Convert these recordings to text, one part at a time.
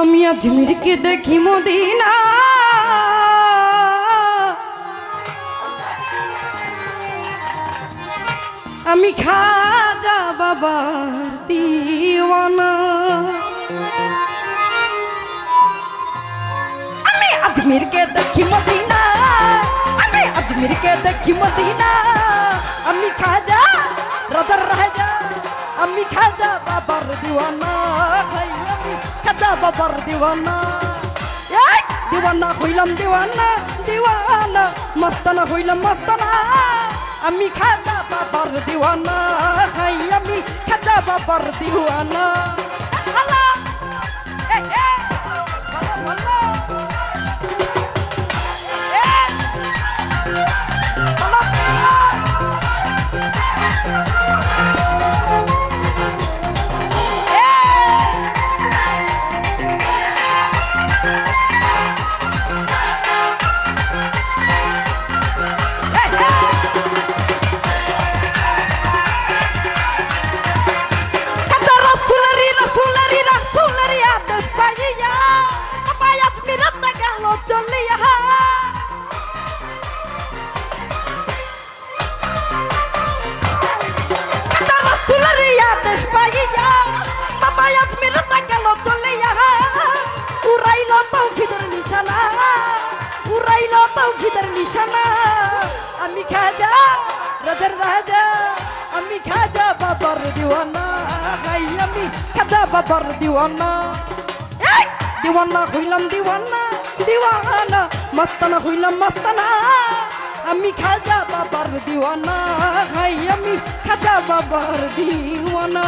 আমি আজমিরকে দেখি মদিনা। আমি খাজা বাবা দিওয়ানা। আমি আজমিরকে দেখি মদিনা। আমি আজমিরকে দেখি মদিনা। আমি খাজা, রাজার রাজা। আমি খাজা বাবার দিওয়ানা। বাবার দিওয়ানা। এই, দিওয়ানা হইলাম দিওয়ানা দিওয়ানা, মস্তানা হইলাম মস্তানা। আমি খাজা বাবার দিওয়ানা, হাই, আমি খাজা বাবার দিওয়ানা। আল্লাহ বাবার দিওয়ানা। দিওয়ানা হইলাম দিওয়ানা দিওয়ানা মস্তানা হইলাম মস্তানা। আমি খাজা বাবার দিওয়ানা হাই আমি খাজা বাবার দিওয়ানা।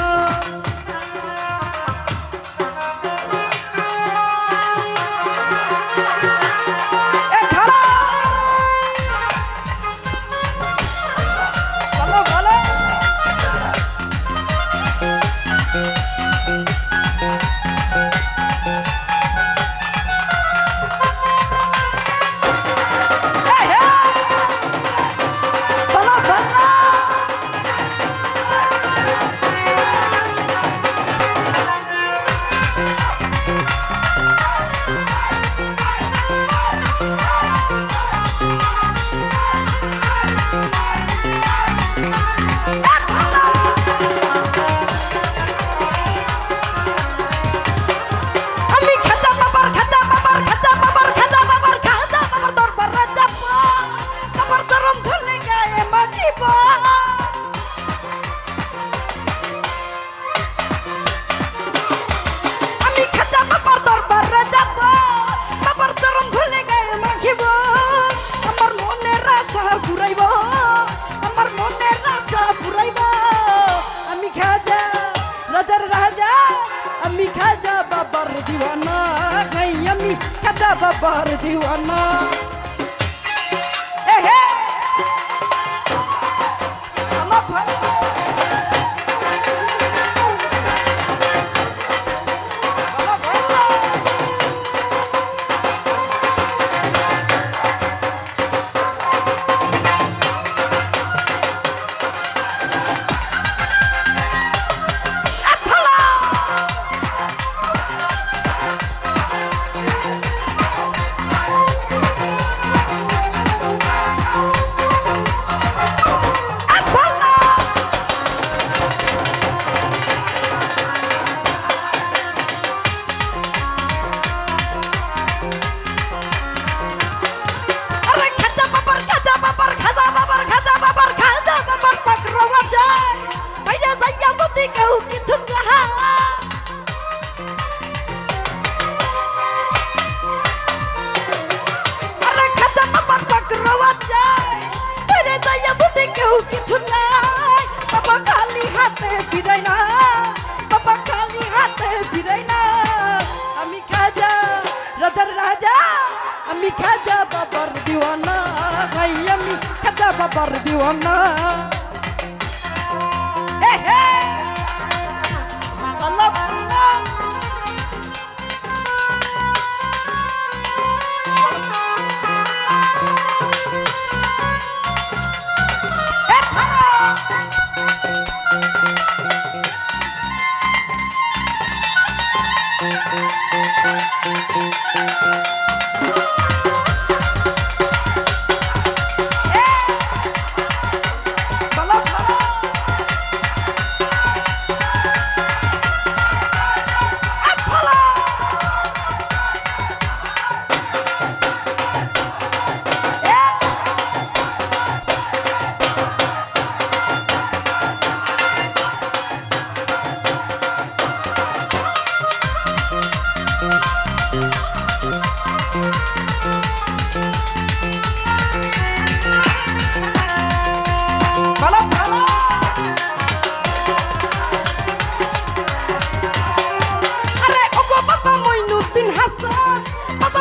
ঘুরাইব, আমার মনের আশা ঘুরাইব। আমি খাজা, রাজার রাজা, আমি খাজা বাবার দিওয়ানা। খাই আমি খাজা বাবার দিওয়ানা। আমি খাজা বাবার দিওয়ানা ভাই আমি খাজা বাবার দিওয়ানা। হে হে!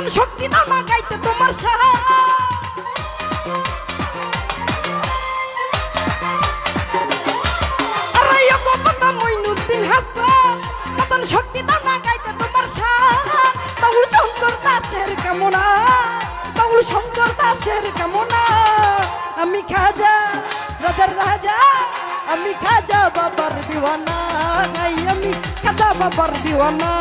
বাদান শক্তি দাও না গাইতে তোমার বাবা মইনুদ্দিন হাসান বাদান শক্তি দাও না গাইতে তোমার সাহা বাউল শঙ্কর দাসের কামনা, বাউল শঙ্কর দাসের কামনা। আমি খাজা, রাজার রাজা, আমি খাজা বাবার দিওয়ানা। আমি খাজা বাবার দিওয়ানা।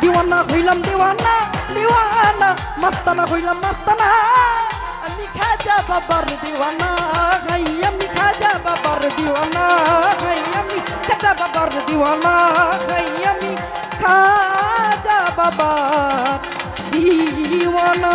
দিওয়ানা হইলাম দিওয়ানা দিওয়ানা, মাস্তানা হইলাম মাস্তানা। আমি খাজা বাবার দিওয়ানা হাই আমি খাজা বাবার দিওয়ানা হাই আমি খাজা বাবার দিওয়ানা হাই আমি খাজা বাবার দিওয়ানা।